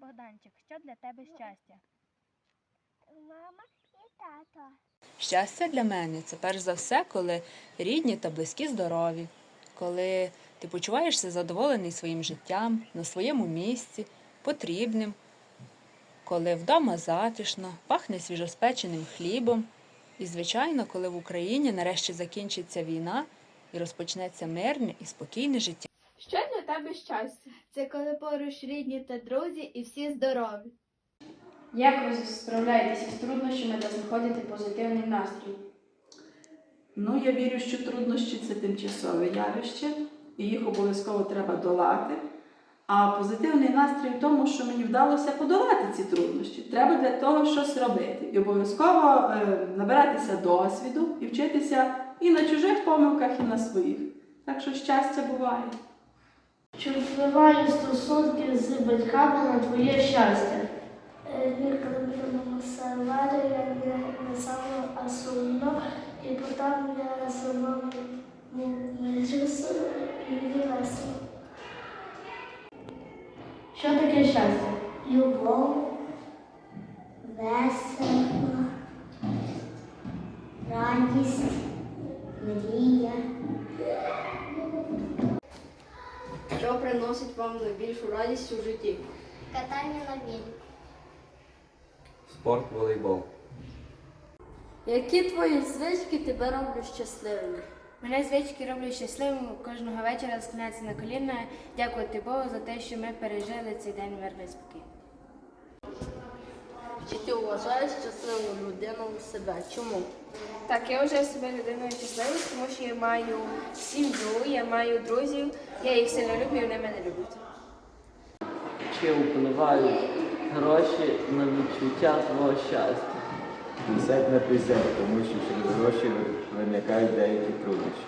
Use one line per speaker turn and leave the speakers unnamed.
Богданчик, що для тебе щастя?
Мама і тато.
Щастя для мене це перш за все, коли рідні та близькі здорові, коли ти почуваєшся задоволений своїм життям, на своєму місці, потрібним, коли вдома затишно, пахне свіжоспеченим хлібом. І, звичайно, коли в Україні нарешті закінчиться війна і розпочнеться мирне і спокійне життя.
Тебе щастя?
Це коли поруч рідні та друзі і всі здорові.
Як ви справляєтеся з труднощами та знаходите позитивний настрій?
Ну, я вірю, що труднощі це тимчасове явище, і їх обов'язково треба долати. А позитивний настрій в тому, що мені вдалося подолати ці труднощі. Треба для того щось робити. І обов'язково е, набиратися досвіду і вчитися і на чужих помилках, і на своїх. Так що щастя буває.
Чи впливають стосунки з батьками на твоє щастя?
Сумно, і потім я самому мирюся і весело.
Що таке щастя?
Любов, весело, радість,
Що приносить вам найбільшу радість у житті?
Катання на велику.
Спорт, волейбол.
Які твої звички тебе роблять щасливими?
Мене звички роблять щасливим кожного вечора склонятися на коліна, дякувати Богу за те, що ми пережили цей день мирно спокій. спокійно.
Чи ти вважаєш щасливу людину у себе? Чому?
Так, я вважаю себе людиною щасливою, тому що я маю сім'ю, я маю друзів, я їх сильно люблю, і вони мене люблять.
Чи впливають гроші на відчуття твого щастя?
50 на 50, тому що через гроші виникають деякі труднощі.